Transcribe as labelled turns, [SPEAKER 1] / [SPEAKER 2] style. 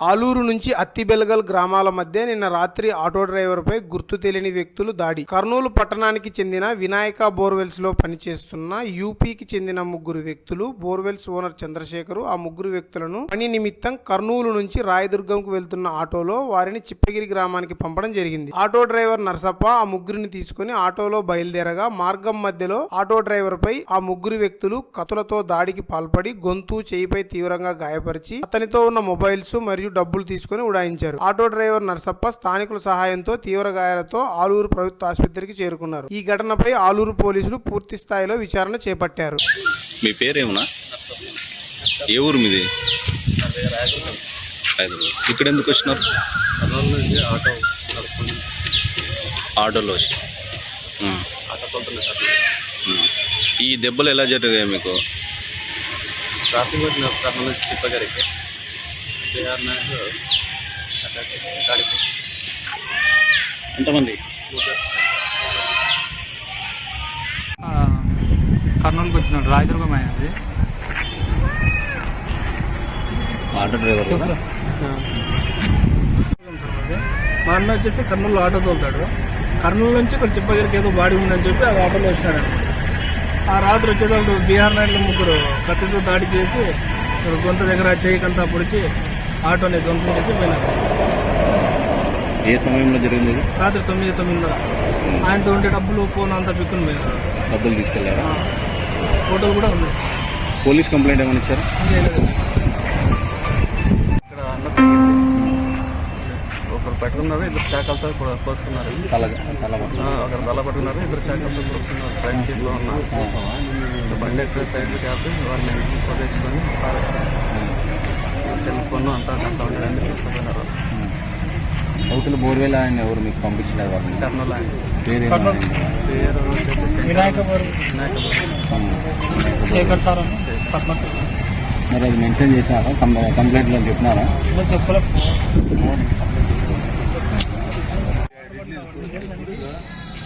[SPEAKER 1] ఆలూరు నుంచి అత్తిబెలగల్ గ్రామాల మధ్య నిన్న రాత్రి ఆటో డ్రైవర్పై గుర్తు తెలియని వ్యక్తులు దాడి. కర్నూలు పట్టణానికి చెందిన వినాయక బోర్వెల్స్లో పనిచేస్తున్న యూపీకి చెందిన ముగ్గురు వ్యక్తులు బోర్వెల్స్ ఓనర్ చంద్రశేఖరు ఆ ముగ్గురు వ్యక్తులను పని నిమిత్తం కర్నూలు నుంచి రాయదుర్గంకు వెళ్తున్న ఆటోలో వారిని చిప్పగిరి గ్రామానికి పంపడం జరిగింది. ఆటో డ్రైవర్ నర్సప్ప ఆ ముగ్గురిని తీసుకుని ఆటోలో బయలుదేరగా మార్గం మధ్యలో ఆటో డ్రైవర్ పై ఆ ముగ్గురు వ్యక్తులు కతులతో దాడికి పాల్పడి గొంతు చేయిపై తీవ్రంగా గాయపరిచి అతనితో ఉన్న మొబైల్స్ మరియు డబ్బులు తీసుకుని ఉడాయించారు. ఆటో డ్రైవర్ నర్సప్ప స్థానికుల సహాయంతో తీవ్ర గాయాలతో ఆలూరు ప్రభుత్వ ఆసుపత్రికి చేరుకున్నారు. ఈ ఘటనపై ఆలూరు పోలీసులు పూర్తి స్థాయిలో విచారణ చేపట్టారు.
[SPEAKER 2] మీ పేరేమన్నా ఏ ఊరు మీది? ఇక్కడ ఎందుకు వచ్చినారు?
[SPEAKER 3] ఆటో
[SPEAKER 2] ఆటోలో వచ్చి. ఈ దెబ్బలు ఎలా జరిగాయి మీకు?
[SPEAKER 3] ట్రాఫిక్ కర్నూలు నుంచి చిప్పగారికి.
[SPEAKER 2] ఎంతమంది?
[SPEAKER 4] ఆ, కర్నూలుకి వచ్చినాడు. రాయదుర్గం అయినది
[SPEAKER 2] ఆటో డ్రైవర్?
[SPEAKER 4] మా అన్న వచ్చేసి కర్నూలు ఆటో తోలుతాడు. కర్నూలు నుంచి ఇక్కడ చిప్పగిరికి ఏదో బాడీ ఉందని చెప్పి ఆ ఆటోలో వచ్చినాడు. ఆ రాత్రి వచ్చేటప్పుడు బీహార్ నాయుడు ముగ్గురు కత్తితో దాడి చేసి గొంతు దగ్గర చేయికంతా పొడిచి ఆటోని ధ్వంసం చేసి పోయినారు.
[SPEAKER 2] ఏ సమయంలో జరిగింది?
[SPEAKER 4] రాత్రి తొమ్మిది తొమ్మిదిన్నర. ఆయనతో ఉండే డబ్బులు ఫోన్ అంతా పిక్కుని పోయినారు.
[SPEAKER 2] డబ్బులు తీసుకెళ్ళారా
[SPEAKER 4] ఫోటోలు కూడా ఉంది
[SPEAKER 2] పోలీస్ కంప్లైంట్ ఏమైనా ఇచ్చారా.
[SPEAKER 3] ఇక్కడ అన్న ఒకరు పెట్టుకున్నారు ఇద్దరు శాఖలతో కూడా ఆ, ఒకరు తల పట్టుకున్నారు ఇద్దరు శాఖలతో కోస్తున్నారు ట్రైన్ సీట్లో ఉన్నారు బండి ఎక్కడ సైడ్కి ఆపి వాళ్ళని పొదేసుకొని ఫోన్ అంతా అట్లా ఉండడానికి తీసుకుపోయినారు.
[SPEAKER 2] అవతల బోర్వేల్ ఆయన ఎవరు మీకు పంపించలేదు వాళ్ళని?
[SPEAKER 3] కర్నూలు ఆయన.
[SPEAKER 2] పేరు
[SPEAKER 4] కర్నూలు.
[SPEAKER 3] పేరు.
[SPEAKER 4] వినాయక శేఖర్ సార్
[SPEAKER 2] మరి అది మెన్షన్ చేసినారా కంప్లైంట్లో చెప్పినారా?
[SPEAKER 4] చెప్పలేదు